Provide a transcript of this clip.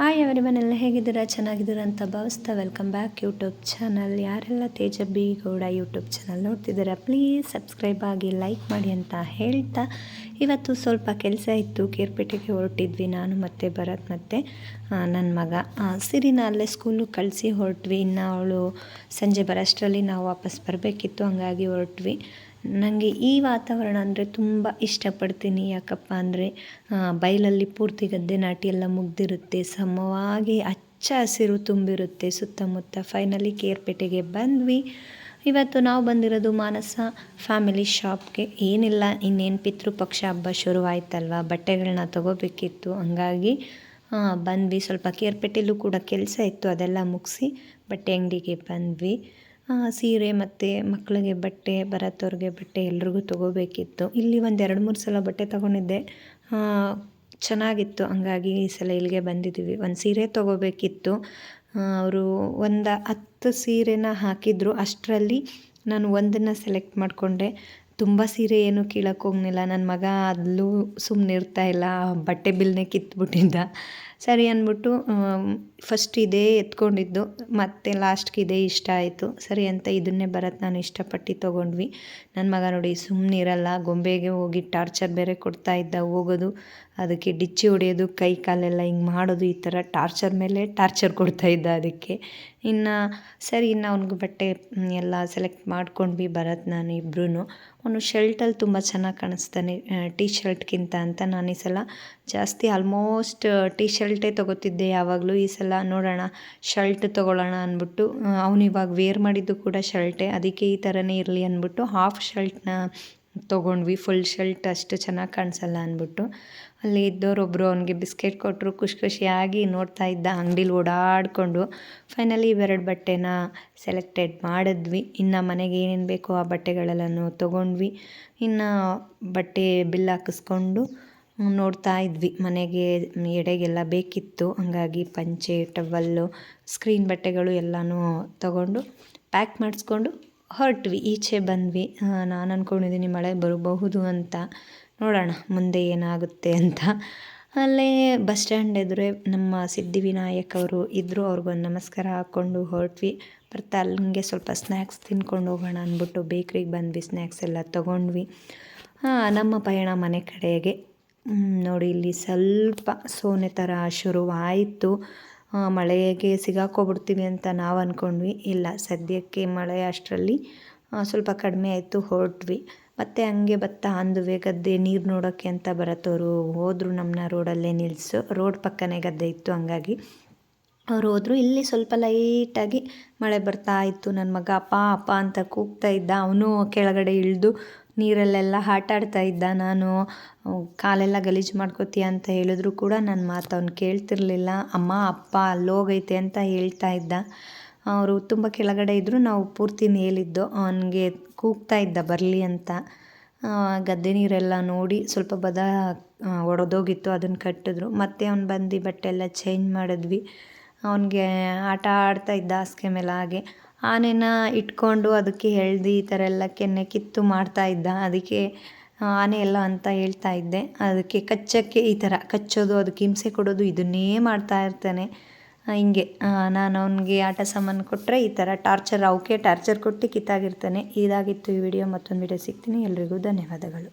Hi ಅವರಿ ಮನೆಯಲ್ಲ ಹೇಗಿದ್ದೀರಾ? ಚೆನ್ನಾಗಿದ್ದೀರಾ ಅಂತ ಭಾವಿಸ್ತಾ ವೆಲ್ಕಮ್ ಬ್ಯಾಕ್ ಯೂಟ್ಯೂಬ್ ಚಾನಲ್ ಯಾರೆಲ್ಲ ತೇಜಬ್ಬಿ ಗೌಡ ಯೂಟ್ಯೂಬ್ ಚಾನಲ್ ನೋಡ್ತಿದ್ದೀರಾ ಪ್ಲೀಸ್ ಸಬ್ಸ್ಕ್ರೈಬ್ ಆಗಿ ಲೈಕ್ ಮಾಡಿ ಅಂತ ಹೇಳ್ತಾ. ಇವತ್ತು ಸ್ವಲ್ಪ ಕೆಲಸ ಇತ್ತು, ಕೇರ್ಪೇಟೆಗೆ ಹೊರಟಿದ್ವಿ ನಾನು ಮತ್ತು ಭರತ್ ಮತ್ತು ನನ್ನ ಮಗ. ಸಿರಿನ ಅಲ್ಲೇ ಸ್ಕೂಲು ಕಳಿಸಿ ಹೊರಟ್ವಿ. ಇನ್ನು ಅವಳು ಸಂಜೆ ಬರೋಷ್ಟರಲ್ಲಿ ನಾವು ವಾಪಸ್ ಬರಬೇಕಿತ್ತು, ಹಂಗಾಗಿ ಹೊರಟ್ವಿ. ನನಗೆ ಈ ವಾತಾವರಣ ಅಂದರೆ ತುಂಬ ಇಷ್ಟಪಡ್ತೀನಿ. ಯಾಕಪ್ಪ ಅಂದರೆ ಬಯಲಲ್ಲಿ ಪೂರ್ತಿ ಗದ್ದೆ ನಾಟಿ ಎಲ್ಲ ಮುಗ್ದಿರುತ್ತೆ. ಸಮವಾಗಿ ಹಚ್ಚ ಹಸಿರು ತುಂಬಿರುತ್ತೆ. ಸುತ್ತಮುತ್ತ ಫೈನಲಿ ಕೇರ್ಪೇಟೆಗೆ ಬಂದ್ವಿ. ಇವತ್ತು ನಾವು ಬಂದಿರೋದು ಮಾನಸ ಫ್ಯಾಮಿಲಿ ಶಾಪ್ಗೆ ಏನಿಲ್ಲ, ಇನ್ನೇನು ಪಿತೃಪಕ್ಷ ಹಬ್ಬ ಶುರುವಾಯ್ತಲ್ವ? ಬಟ್ಟೆಗಳನ್ನ ತೊಗೋಬೇಕಿತ್ತು. ಹಂಗಾಗಿ ಬಂದ್ವಿ. ಸ್ವಲ್ಪ ಕೇರ್ಪೇಟೆಲ್ಲೂ ಕೂಡ ಕೆಲಸ ಇತ್ತು. ಅದೆಲ್ಲ ಮುಗಿಸಿ ಬಟ್ಟೆ ಅಂಗಡಿಗೆ ಬಂದ್ವಿ. ಸೀರೆ ಮತ್ತು ಮಕ್ಕಳಿಗೆ ಬಟ್ಟೆ ಬರತ್ತವ್ರಿಗೆ ಬಟ್ಟೆ ಎಲ್ರಿಗೂ ತೊಗೋಬೇಕಿತ್ತು. ಇಲ್ಲಿ ಒಂದು ಎರಡು ಮೂರು ಸಲ ಬಟ್ಟೆ ತೊಗೊಂಡಿದ್ದೆ. ಚೆನ್ನಾಗಿತ್ತು. ಹಂಗಾಗಿ ಈ ಸಲ ಇಲ್ಲಿಗೆ ಬಂದಿದ್ದೀವಿ. ಒಂದು ಸೀರೆ ತೊಗೋಬೇಕಿತ್ತು. ಅವರು ಒಂದು ಹತ್ತು ಸೀರೆನ ಹಾಕಿದ್ರು. ಅಷ್ಟರಲ್ಲಿ ನಾನು ಒಂದನ್ನು ಸೆಲೆಕ್ಟ್ ಮಾಡಿಕೊಂಡೆ. ತುಂಬ ಸೀರೆ ಏನು ಕೀಳಕ್ಕೆ ಹೋಗ್ಲಿಲ್ಲ ನನ್ನ ಮಗ ಅದಲ್ಲೂ ಸುಮ್ಮನೆ ಇರ್ತಾಯಿಲ್ಲ ಬಟ್ಟೆ ಬಿಲ್ನೇ ಕಿತ್ಬಿಟ್ಟಿದ್ದ. ಸರಿ ಅಂದ್ಬಿಟ್ಟು ಫಸ್ಟ್ ಇದೇ ಎತ್ಕೊಂಡಿದ್ದು, ಮತ್ತು ಲಾಸ್ಟ್ಗೆ ಇದೇ ಇಷ್ಟ ಆಯಿತು. ಸರಿ ಅಂತ ಇದನ್ನೇ ಬರತ್ತೆ ನಾನು ಇಷ್ಟಪಟ್ಟು ತೊಗೊಂಡ್ವಿ. ನನ್ನ ಮಗ ನೋಡಿ ಸುಮ್ಮನಿರಲ್ಲ ಗೊಂಬೆಗೆ ಹೋಗಿ ಟಾರ್ಚರ್ ಬೇರೆ ಕೊಡ್ತಾ ಇದ್ದ, ಹೋಗೋದು, ಅದಕ್ಕೆ ಡಿಚ್ಚಿ ಹೊಡೆಯೋದು, ಕೈ ಕಾಲೆಲ್ಲ ಹಿಂಗೆ ಮಾಡೋದು, ಈ ಥರ ಟಾರ್ಚರ್ ಮೇಲೆ ಟಾರ್ಚರ್ ಕೊಡ್ತಾ ಇದ್ದ ಅದಕ್ಕೆ. ಇನ್ನು, ಸರಿ, ಇನ್ನು ಅವ್ನಿಗೆ ಬಟ್ಟೆ ಎಲ್ಲ ಸೆಲೆಕ್ಟ್ ಮಾಡ್ಕೊಂಡ್ವಿ ಬರತ್ ನಾನು ಇಬ್ಬರೂ ಅವನು ಶರ್ಟಲ್ಲಿ ತುಂಬ ಚೆನ್ನಾಗಿ ಕಾಣಿಸ್ತಾನೆ ಟೀ ಶರ್ಟ್ಗಿಂತ ಅಂತ ನಾನು ಈ ಸಲ ಜಾಸ್ತಿ ಆಲ್ಮೋಸ್ಟ್ ಟೀ ಶರ್ಟೇ ತೊಗೋತಿದ್ದೆ ಯಾವಾಗಲೂ. ಈ ಸಲ ನೋಡೋಣ ಶರ್ಟ್ ತೊಗೊಳ್ಳೋಣ ಅಂದ್ಬಿಟ್ಟು ಅವನು ಇವಾಗ ವೇರ್ ಮಾಡಿದ್ದು ಕೂಡ ಶರ್ಟೇ ಅದಕ್ಕೆ ಈ ಥರನೇ ಇರಲಿ ಅಂದ್ಬಿಟ್ಟು ಹಾಫ್ ಶರ್ಟ್ನ ತೊಗೊಂಡ್ವಿ. ಫುಲ್ ಶರ್ಟ್ ಅಷ್ಟು ಚೆನ್ನಾಗಿ ಕಾಣಿಸಲ್ಲ ಅಂದ್ಬಿಟ್ಟು. ಅಲ್ಲಿ ಇದ್ದವರೊಬ್ಬರು ಅವನಿಗೆ ಬಿಸ್ಕೆಟ್ ಕೊಟ್ಟರು ಖುಷಿ ಖುಷಿಯಾಗಿ ನೋಡ್ತಾ ಇದ್ದ, ಅಂಗಡೀಲಿ ಓಡಾಡಿಕೊಂಡು. ಫೈನಲಿ ಇವೆರಡು ಬಟ್ಟೆನ ಸೆಲೆಕ್ಟೆಡ್ ಮಾಡಿದ್ವಿ. ಇನ್ನು ಮನೆಗೆ ಏನೇನು ಬೇಕೋ ಆ ಬಟ್ಟೆಗಳೆಲ್ಲನೂ ತೊಗೊಂಡ್ವಿ. ಇನ್ನು ಬಟ್ಟೆ ಬಿಲ್ ಹಾಕಿಸ್ಕೊಂಡು ನೋಡ್ತಾ ಇದ್ವಿ. ಮನೆಗೆ ಎಡೆಗೆಲ್ಲ ಬೇಕಿತ್ತು. ಹಂಗಾಗಿ ಪಂಚೆ, ಟವಲ್ಲು, ಸ್ಕ್ರೀನ್ ಬಟ್ಟೆಗಳು ಎಲ್ಲನೂ ತಗೊಂಡು ಪ್ಯಾಕ್ ಮಾಡಿಸ್ಕೊಂಡು ಹೊರಟ್ವಿ. ಈಚೆ ಬಂದ್ವಿ. ನಾನು ಅಂದ್ಕೊಂಡಿದ್ದೀನಿ ಮಳೆ ಬರಬಹುದು ಅಂತ. ನೋಡೋಣ, ಮುಂದೆ ಏನಾಗುತ್ತೆ ಅಂತ. ಅಲ್ಲೇ ಬಸ್ ಸ್ಟ್ಯಾಂಡ್ ಎದುರೇ ನಮ್ಮ ಸಿದ್ಧಿವಿನಾಯಕ್ ಅವರು ಇದ್ದರು ಅವ್ರಿಗೊಂದು ನಮಸ್ಕಾರ ಹಾಕ್ಕೊಂಡು ಹೊರಟ್ವಿ. ಬರ್ತಾ ಅಲ್ಲಿಗೆ ಸ್ವಲ್ಪ ಸ್ನ್ಯಾಕ್ಸ್ ತಿನ್ಕೊಂಡು ಹೋಗೋಣ ಅಂದ್ಬಿಟ್ಟು ಬೇಕ್ರಿಗೆ ಬಂದ್ವಿ. ಸ್ನ್ಯಾಕ್ಸ್ ಎಲ್ಲ ತೊಗೊಂಡ್ವಿ. ನಮ್ಮ ಪಯಣ ಮನೆ ಕಡೆಗೆ. ನೋಡಿ, ಇಲ್ಲಿ ಸ್ವಲ್ಪ ಸೋನೆ ಥರ ಶುರುವಾಯಿತು. ಮಳೆಗೆ ಸಿಗಾಕೋಬಿಡ್ತೀವಿ ಅಂತ ನಾವು ಅಂದ್ಕೊಂಡ್ವಿ ಇಲ್ಲ, ಸದ್ಯಕ್ಕೆ ಮಳೆ ಅಷ್ಟರಲ್ಲಿ ಸ್ವಲ್ಪ ಕಡಿಮೆ ಆಯಿತು, ಹೊರಟ್ವಿ. ಮತ್ತು ಹಂಗೆ ಬತ್ತಾ ಅಂದುವೆ ಗದ್ದೆ ನೀರು ನೋಡೋಕ್ಕೆ ಅಂತ ಬರತ್ತವರು ಹೋದರು ನಮ್ಮನ್ನ ರೋಡಲ್ಲೇ ನಿಲ್ಲಿಸು ರೋಡ್ ಪಕ್ಕನೇ ಗದ್ದೆ ಇತ್ತು ಹಂಗಾಗಿ. ಅವರು ಹೋದರು. ಇಲ್ಲಿ ಸ್ವಲ್ಪ ಲೈಟಾಗಿ ಮಳೆ ಬರ್ತಾ ಇತ್ತು. ನನ್ನ ಮಗ, ಅಪ್ಪ ಅಪ್ಪ ಅಂತ ಕೂಗ್ತಾ ಇದ್ದ. ಅವನು ಕೆಳಗಡೆ ಇಳಿದು ನೀರಲ್ಲೆಲ್ಲ ಆಟಾಡ್ತಾ ಇದ್ದ ನಾನು ಕಾಲೆಲ್ಲ ಗಲೀಜು ಮಾಡ್ಕೋತೀಯ ಅಂತ ಹೇಳಿದ್ರು ಕೂಡ ನನ್ನ ಮಾತು ಅವ್ನು ಕೇಳ್ತಿರ್ಲಿಲ್ಲ. ಅಮ್ಮ, ಅಪ್ಪ, ಅಲ್ಲೋಗೈತೆ ಅಂತ ಹೇಳ್ತಾ ಇದ್ದ. ಅವರು ತುಂಬ ಕೆಳಗಡೆ ಇದ್ದರು ನಾವು ಪೂರ್ತಿ ಮೇಲಿದ್ದು, ಅವನಿಗೆ ಕೂಗ್ತಾ ಇದ್ದ, ಬರಲಿ ಅಂತ. ಗದ್ದೆ ನೀರೆಲ್ಲ ನೋಡಿ ಸ್ವಲ್ಪ ಬದ ಒಡೆದೋಗಿತ್ತು ಅದನ್ನು ಕಟ್ಟಿದ್ರು. ಮತ್ತೆ ಅವ್ನು ಬಂದು ಬಟ್ಟೆ ಎಲ್ಲ ಚೇಂಜ್ ಮಾಡಿದ್ವಿ. ಅವನಿಗೆ ಆಟ ಆಡ್ತಾ ಇದ್ದ ಹಾಸಿಗೆ ಮೇಲೆ ಹಾಗೆ. ಆನೆನ ಇಟ್ಕೊಂಡು ಅದಕ್ಕೆ ಎಳ್ದು ಈ ಥರ ಎಲ್ಲ ಕೆನ್ನೆ ಕಿತ್ತು ಮಾಡ್ತಾ ಇದ್ದ. ಅದಕ್ಕೆ ಆನೆ ಎಲ್ಲ ಅಂತ ಹೇಳ್ತಾ ಇದ್ದೆ. ಅದಕ್ಕೆ ಕಚ್ಚಕ್ಕೆ ಈ ಥರ ಕಚ್ಚೋದು, ಅದಕ್ಕೆ ಹಿಂಸೆ ಕೊಡೋದು, ಇದನ್ನೇ ಮಾಡ್ತಾ ಇರ್ತಾನೆ. ಹಿಂಗೆ ನಾನು ಅವನಿಗೆ ಆಟ ಸಾಮಾನು ಕೊಟ್ಟರೆ ಈ ಥರ ಟಾರ್ಚರ್, ಅವಕ್ಕೆ ಟಾರ್ಚರ್ ಕೊಟ್ಟು ಕಿತ್ತಾಗಿರ್ತಾನೆ. ಇದಾಗಿತ್ತು ಈ ವಿಡಿಯೋ. ಮತ್ತೊಂದು ವಿಡಿಯೋ ಸಿಗ್ತೀನಿ. ಎಲ್ರಿಗೂ ಧನ್ಯವಾದಗಳು.